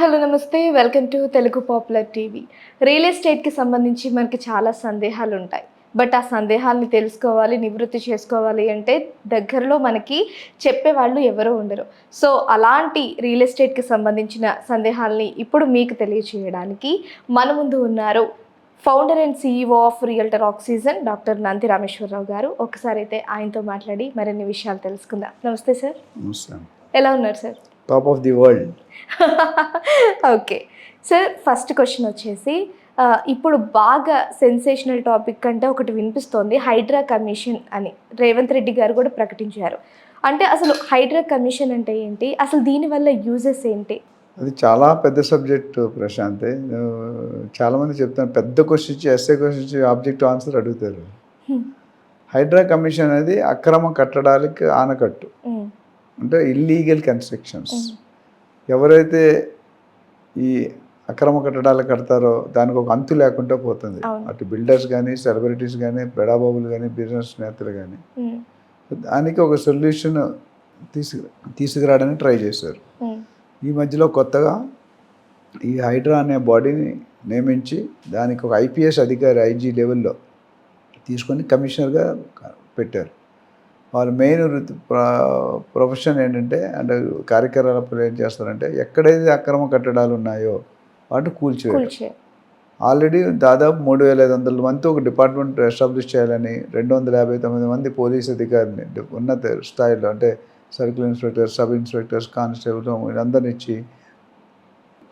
Hello నమస్తే. Welcome to Telugu popular TV. Real ఎస్టేట్కి సంబంధించి మనకి చాలా సందేహాలు ఉంటాయి బట్ ఆ సందేహాల్ని తెలుసుకోవాలి నివృత్తి చేసుకోవాలి అంటే దగ్గరలో మనకి చెప్పేవాళ్ళు ఎవరో ఉండరు. సో అలాంటి రియల్ ఎస్టేట్కి సంబంధించిన సందేహాల్ని ఇప్పుడు మీకు తెలియచేయడానికి మన ముందు ఉన్నారు founder and CEO of realtor oxygen doctor Nandi Rameswararao garu. ఒకసారి అయితే ఆయనతో మాట్లాడి మరిన్ని విషయాలు తెలుసుకుందాం. నమస్తే సార్. నమస్తే. ఎలా ఉన్నారు sir? Top of the world okay sir first question వచ్చేసి ఇప్పుడు బాగా సెన్సేషనల్ టాపిక్ అంటే ఒకటి వినిపిస్తోంది హైడ్రా కమిషన్ అని. రేవంత్ రెడ్డి గారు కూడా ప్రకటించారు. అంటే అసలు హైడ్రా కమిషన్ అంటే ఏంటి? అసలు దీనివల్ల యూజెస్ ఏంటి? అది చాలా పెద్ద సబ్జెక్ట్ ప్రశాంత్. చాలామంది చెప్తాను పెద్ద question SA question object answer అడుగుతారు. హైడ్రా కమిషన్ అనేది అక్రమ కట్టడాలకు ఆనకట్టు. అంటే ఇల్లీగల్ కన్స్ట్రక్షన్స్ ఎవరైతే ఈ అక్రమ కట్టడాలు కడతారో దానికి ఒక అంతు లేకుండా పోతుంది. అటు బిల్డర్స్ కానీ సెలబ్రిటీస్ కానీ బెడాబాబులు కానీ బిజినెస్ నేతలు కానీ దానికి ఒక సొల్యూషన్ తీసుకు తీసుకురావడానికి ట్రై చేశారు. ఈ మధ్యలో కొత్తగా ఈ హైడ్రా అనే బాడీని నియమించి దానికి ఒక ఐపీఎస్ అధికారి ఐజీ లెవెల్లో తీసుకొని కమిషనర్గా పెట్టారు. వాళ్ళ మెయిన్ వృత్తి ప్ర- ప్రొఫెషన్ ఏంటంటే అంటే కార్యకలాపాలు ఏం చేస్తారంటే ఎక్కడైతే అక్రమ కట్టడాలు ఉన్నాయో వాటిని కూల్చివేయడం కూల్చే ఆల్రెడీ దాదాపు మూడు వేల ఐదు వందల మంది ఒక డిపార్ట్మెంట్ ఎస్టాబ్లిష్ చేయాలని రెండు వందల యాభై తొమ్మిది మంది పోలీస్ అధికారిని ఉన్నత స్థాయిలో అంటే circle inspector sub inspectors constable వీళ్ళందరినీ ఇచ్చి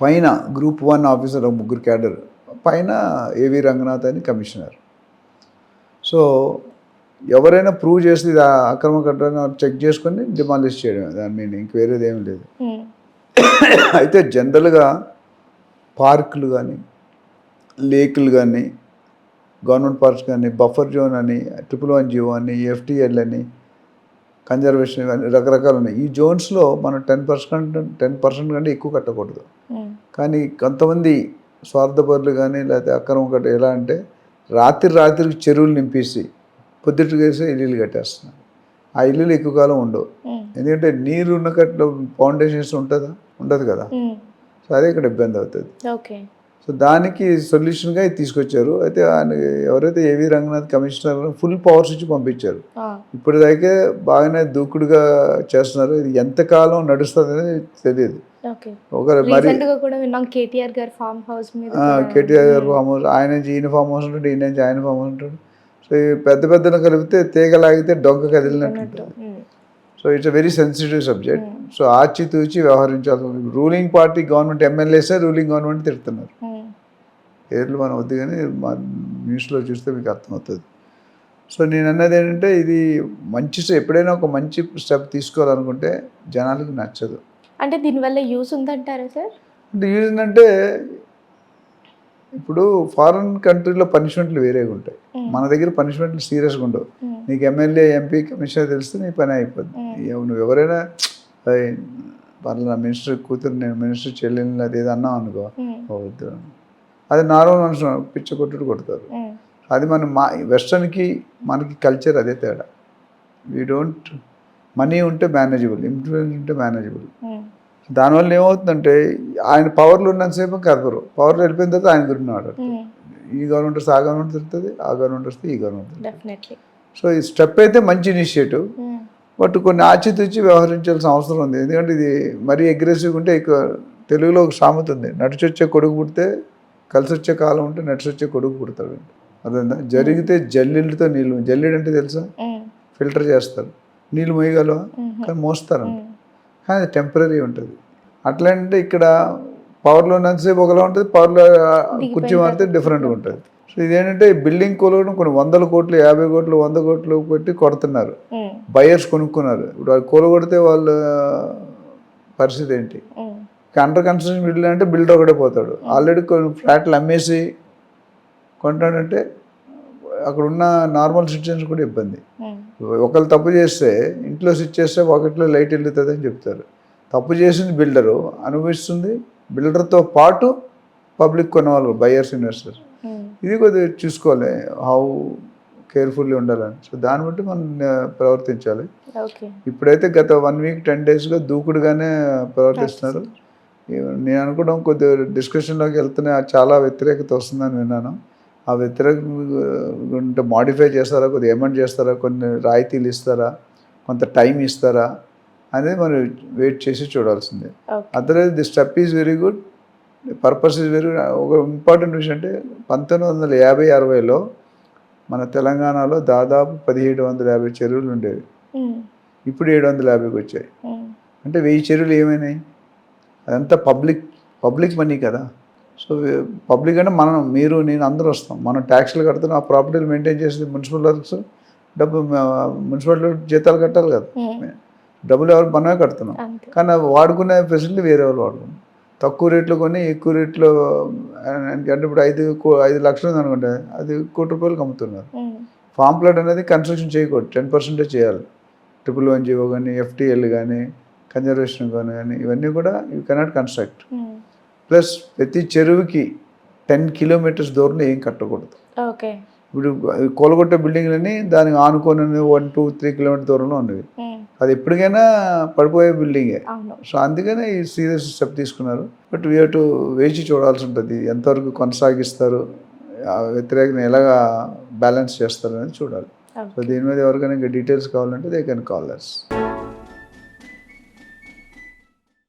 పైన గ్రూప్ వన్ ఆఫీసర్ ముగ్గురు క్యాడర్ పైన ఏవి రంగనాథ్ అని కమిషనర్ సో ఎవరైనా ప్రూవ్ చేసి అక్రమ కట్టడం చెక్ చేసుకొని డిమాలిష్ చేయడం దాని మీనింగ్ ఇంక వేరేది ఏం లేదు. అయితే జనరల్గా పార్కులు కానీ లేకులు కానీ గవర్నమెంట్ పార్క్స్ కానీ బఫర్ జోన్ అని ట్రిపుల్ వన్ జీవో అని ఎఫ్టీఎల్ అని కన్జర్వేషన్ కానీ రకరకాలు ఉన్నాయి. ఈ జోన్స్లో మనం టెన్ పర్సెంట్ టెన్ పర్సెంట్ కంటే ఎక్కువ కట్టకూడదు. కానీ కొంతమంది స్వార్థపరులు కానీ లేకపోతే అక్రమం కట్ట ఎలా అంటే రాత్రి రాత్రికి చెరువులు నింపేసి పొద్దుటికేసి ఇల్లులు కట్టేస్తున్నారు ఆ ఇల్లులు ఎక్కువ కాలం ఉండవు. ఎందుకంటే నీరు ఉన్న కట్ల ఫౌండేషన్స్ ఉంటుందా? ఉండదు కదా? సో అదే ఇక్కడ ఇబ్బంది అవుతుంది. ఓకే. సో దానికి సొల్యూషన్గా ఇది తీసుకొచ్చారు. అయితే ఆయన ఎవరైతే ఏవి రంగనాథ్ కమిషనర్ ఫుల్ పవర్స్ ఇచ్చి పంపించారు. ఇప్పటిదాకే బాగానే దూకుడుగా చేస్తున్నారు. ఇది ఎంతకాలం నడుస్తుంది అనేది తెలియదు. కేటీఆర్ గారి ఫామ్ హౌస్ ఆయన నుంచి ఈయన ఫామ్ హౌస్ ఉంటాడు ఈయన నుంచి ఆయన ఫామ్ హౌస్ ఉంటాడు. సో పెద్ద పెద్దలు కలిపితే తీగ లాగితే డొంక కదిలినట్టు so it's very sensitive subject. So ఆచితూచి వ్యవహరించాల్సి రూలింగ్ పార్టీ గవర్నమెంట్ ఎమ్మెల్యేసే రూలింగ్ గవర్నమెంట్ తిడుతున్నారు. పేర్లు మనం వద్దు కానీ మా న్యూస్లో చూస్తే మీకు అర్థమవుతుంది. సో నేను అన్నది ఏంటంటే ఇది మంచి ఎప్పుడైనా ఒక మంచి స్టెప్ తీసుకోవాలనుకుంటే జనాలకు నచ్చదు. అంటే దీనివల్ల యూస్ ఉందంటారా సార్? అంటే యూజ్ అంటే ఇప్పుడు ఫారెన్ కంట్రీలో పనిష్మెంట్లు వేరేగా ఉంటాయి. మన దగ్గర పనిష్మెంట్లు సీరియస్గా ఉండవు. నీకు ఎమ్మెల్యే ఎంపీ కమిషనర్ తెలిస్తే నీ పని అయిపోద్ది. నువ్వు ఎవరైనా "ఏయ్, పర్లేదు మినిస్టర్ కూతురు నేను మినిస్టర్ చెల్లెని అది ఏదో అన్నావు అనుకో అది నార్మల్ మనుషులు పిచ్చ కొట్టుడు కొడతారు. అది మన మా వెస్ట్రన్కి మనకి కల్చర్ అదే తేడా. వీ డోంట్ మనీ ఉంటే మేనేజబుల్ ఇన్ఫ్లుయెన్స్ ఉంటే మేనేజబుల్ దానివల్ల ఏమవుతుందంటే ఆయన పవర్లో ఉన్నంతసేపు కదపరు పవర్లో వెళ్ళిపోయిన తర్వాత ఆయన గురించి ఆడారు ఉమ్, ఈ గవర్నమెంట్ వస్తే ఆ గవర్నమెంట్ తిరుగుతుంది ఆ గవర్నమెంట్ వస్తే ఈ గవర్నమెంట్ సో ఈ స్టెప్ అయితే మంచి ఇనిషియేటివ్ బట్ కొన్ని ఆచితూచి వ్యవహరించాల్సిన అవసరం ఉంది. ఎందుకంటే ఇది మరీ అగ్రెసివ్గా ఉంటే ఎక్కువ తెలుగులో ఒక సామెత ఉంది. నడిచొచ్చే కొడుకు పుడితే కలిసి వచ్చే కాలం ఉంటే నడిచొచ్చే కొడుకు పుడతాడు. అర్థందా జరిగితే జల్లెళ్ళతో నీళ్ళు జల్లెడు అంటే తెలుసా? ఫిల్టర్ చేస్తారు. నీళ్ళు మోయగలవా? కానీ మోస్తారంట. కానీ అది టెంపరీ ఉంటుంది. అట్లా అంటే ఇక్కడ పవర్లో ఉన్నంతసేపు ఒకలా ఉంటుంది పవర్లో కుర్చీ మారితే డిఫరెంట్గా ఉంటుంది. సో ఇదేంటంటే బిల్డింగ్ కొలవడం కొన్ని వందల కోట్లు యాభై కోట్లు వంద కోట్లు పెట్టి కొడుతున్నారు. బయర్స్ కొనుక్కున్నారు. ఇప్పుడు వాళ్ళు కూలగొడితే వాళ్ళ పరిస్థితి ఏంటి? అండర్ కన్స్ట్రక్షన్ బిల్డింగ్ అంటే బిల్డర్ ఒకటే పోతాడు. ఆల్రెడీ కొన్ని ఫ్లాట్లు అమ్మేసి కొంటాడంటే అక్కడ ఉన్న నార్మల్ సిటిజన్స్ కూడా ఇబ్బంది. ఒకళ్ళు తప్పు చేస్తే ఇంట్లో స్విచ్ చేస్తే ఒకటిలో లైట్ వెళ్తుంది అని చెప్తారు. తప్పు చేసింది బిల్డరు అనుభవిస్తుంది. బిల్డర్తో పాటు పబ్లిక్ కొనేవాళ్ళు బయర్స్ ఇన్వెస్టర్స్. ఉమ్, ఇది కొద్దిగా చూసుకోవాలి హౌ కేర్ఫుల్లీ ఉండాలని. సో దాన్ని బట్టి మనం ప్రవర్తించాలి. ఇప్పుడైతే గత వన్ వీక్ టెన్ డేస్గా దూకుడుగానే ప్రవర్తిస్తున్నారు. నేను అనుకోవడం కొద్దిగా డిస్కషన్లోకి వెళ్తూనే చాలా వ్యతిరేకత వస్తుందని విన్నాను. ఆ వ్యతిరేక ఉంటే మాడిఫై చేస్తారా కొద్దిగా అమెండ్ చేస్తారా కొన్ని రాయితీలు ఇస్తారా కొంత టైం ఇస్తారా అనేది మనం వెయిట్ చేసి చూడాల్సిందే. Otherwise the step is very good. Purpose is very ఒక ఇంపార్టెంట్ విషయం అంటే పంతొమ్మిది వందల యాభై అరవైలో మన తెలంగాణలో దాదాపు పదిహేడు వందల యాభై చెరువులు ఉండేవి. ఉమ్, ఇప్పుడు ఏడు వందల యాభైకి వచ్చాయి. ఉమ్, అంటే వెయ్యి చెరువులు ఏమైనాయి? అదంతా పబ్లిక్ పబ్లిక్ మనీ కదా. సో పబ్లిక్ అంటే మనం మీరు నేను అందరూ వస్తాం. మనం ట్యాక్స్లు కడుతున్నాం ఆ ప్రాపర్టీలు మెయింటైన్ చేసి మున్సిపల్ వర్క్స్ డబ్బు మున్సిపాలిటీ జీతాలు కట్టాలి కదా. ఉమ్, డబ్బులు ఎవరు మనమే కడుతున్నాం. కానీ వాడుకునే ఫెసిలిటీ వేరే వాళ్ళు వాడుకున్నాం తక్కువ రేట్లు కొని ఎక్కువ రేట్లో అంటే ఇప్పుడు ఐదు ఐదు లక్షలు ఉంది అనుకుంటే అది కోటి రూపాయలకు అమ్ముతున్నారు. ఫామ్ ప్లాట్ అనేది కన్స్ట్రక్షన్ చేయకూడదు. టెన్ పర్సెంటే చేయాలి. ట్రిపుల్ వన్ జీవో కానీ ఎఫ్టీఎల్ కానీ కన్జర్వేషన్ కానీ కానీ ఇవన్నీ కూడా యూ కెనాట్ కన్స్ట్రక్ట్. ప్లస్ ప్రతి చెరువుకి టెన్ కిలోమీటర్స్ దూరంలో ఏం కట్టకూడదు. ఓకే. ఇప్పుడు కోలగొట్టే బిల్డింగ్లని దానికి ఆనుకొని వన్ టూ త్రీ కిలోమీటర్ దూరంలో ఉన్నవి. అది ఎప్పటికైనా పడిపోయే బిల్డింగే సో అందుకనే ఈ సీరియస్ స్టెప్ తీసుకున్నారు. బట్ వీ టు వేచి చూడాల్సి ఉంటుంది. ఎంతవరకు కొనసాగిస్తారు? ఆ వ్యతిరేకను ఎలాగా బ్యాలెన్స్ చేస్తారు అనేది చూడాలి సో దీని మీద ఎవరికైనా ఇంకా డీటెయిల్స్ కావాలంటే దే కెన్ కాల్ అస్